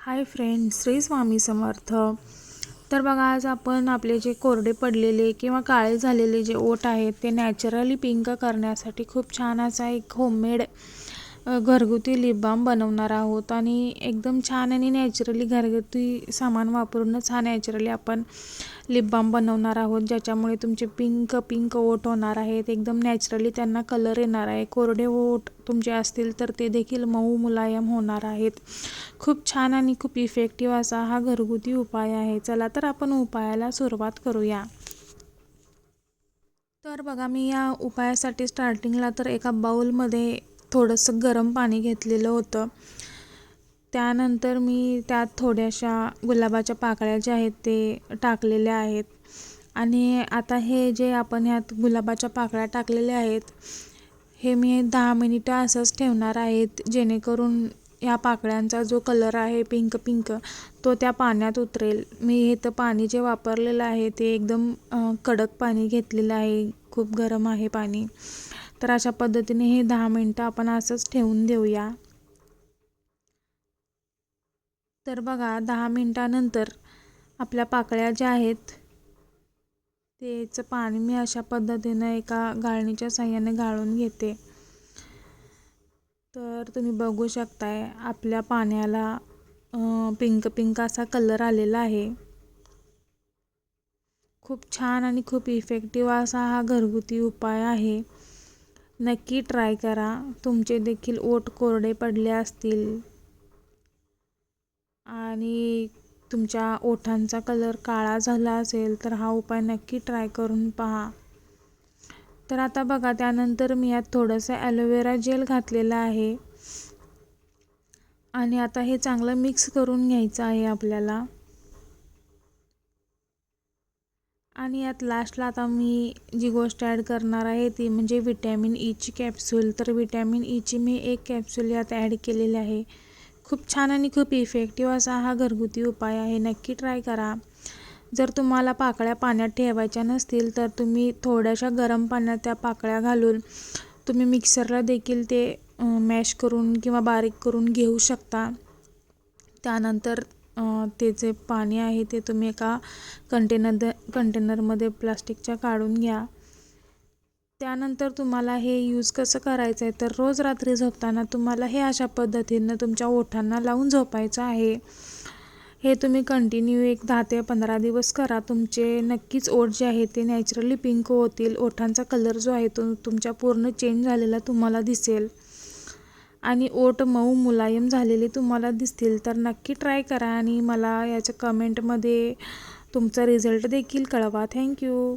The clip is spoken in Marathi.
Hi friend Shri Swami Samarth. तर बघा आज आपण आपले जे कोरडे पडलेले किंवा काळे झालेले जे ओट आहेत ते नॅचरली पिंक करण्यासाठी खूप छान असा एक होममेड घरगुती लिप बाम बनवणार आहोत आणि एकदम छान आणि नॅचरली घरगुती सामान वापरूनच हा नॅचरली आपण लिप बाम बनवणार आहोत. ज्याच्यामुळे तुमचे पिंक पिंक ओठ होणार आहेत. एकदम नॅचरली त्यांना कलर येणार आहे. कोरडे ओठ तुमचे असतील तर ते देखील मऊ मुलायम होणार आहेत. खूप छान आणि खूप इफेक्टिव्ह असा हा घरगुती उपाय आहे. चला तर आपण उपायाला सुरुवात करूया. तर बघा मी या उपायासाठी स्टार्टिंगला तर एका बाऊलमध्ये थोडंसं गरम पाणी घेतलेलं होतं. त्यानंतर मी त्यात थोड्याशा गुलाबाच्या पाकळ्या ज्या आहेत ते टाकलेल्या आहेत. आणि आता हे जे आपण ह्यात गुलाबाच्या पाकळ्या टाकलेल्या आहेत हे मी दहा मिनिटं असंच ठेवणार आहेत जेणेकरून या पाकळ्यांचा जो कलर आहे पिंक पिंक तो त्या पाण्यात उतरेल. मी हे तर पाणी जे वापरलेलं आहे ते एकदम कडक पाणी घेतलेलं आहे. खूप गरम आहे पाणी. तर अशा पद्धतीने हे दहा मिनटं आपण असंच ठेवून देऊया. तर बघा दहा मिनटानंतर आपल्या पाकळ्या ज्या आहेत त्याचं पाणी मी अशा पद्धतीनं एका गाळणीच्या साह्याने गाळून घेते. तर तुम्ही बघू शकताय आपल्या पाण्याला पिंक पिंक असा कलर आलेला आहे. खूप छान आणि खूप इफेक्टिव्ह असा हा घरगुती उपाय आहे. नक्की ट्राय करा. तुमचे देखील ओठ कोरडे पडले असतील. आणि तुमच्या ओठांचा कलर काळा झाला असेल तर हा उपाय नक्की ट्राय करून पहा. तर आता बघा त्यानंतर मी यात थोडंसं ॲलोवेरा जेल घातलेलं आहे. आणि आता हे चांगलं मिक्स करून घ्यायचं आहे आपल्याला. आणि यात लास्टला आता मी जी गोष्ट ॲड करणार आहे ती म्हणजे विटॅमिन ईची कॅप्सूल तर विटॅमिन ईची e मी एक कॅप्सूल यात ॲड केलेली आहे. खूप छान आणि खूप इफेक्टिव्ह असा हा घरगुती उपाय आहे. नक्की ट्राय करा. जर तुम्हाला पाकळ्या पाण्यात ठेवायच्या नसतील तर तुम्ही थोड्याशा गरम पाण्यात त्या पाकळ्या घालून तुम्ही मिक्सरला देखील ते मॅश करून किंवा बारीक करून घेऊ शकता. त्यानंतर ते जे पाणी आहे ते तुम्ही एका कंटेनर कंटेनरमध्ये प्लास्टिकच्या काढून घ्या. त्यानंतर तुम्हाला हे यूज कसं करायचं आहे तर रोज रात्री झोपताना तुम्हाला हे अशा पद्धतीनं तुमच्या ओठांना लावून झोपायचं आहे. हे तुम्ही कंटिन्यू एक दहा ते पंधरा दिवस करा. तुमचे नक्कीच ओठ जे आहे ते नॅचरली पिंक होतील. ओठांचा कलर जो आहे तो तुमच्या पूर्ण चेंज झालेला तुम्हाला दिसेल. आणि ओठ मऊ मुलायम झालेले तुम्हाला दिसतील. तर नक्की ट्राय करा आणि मला याच्या कमेंटमध्ये तुमचा रिझल्ट देखील कळवा. थँक्यू.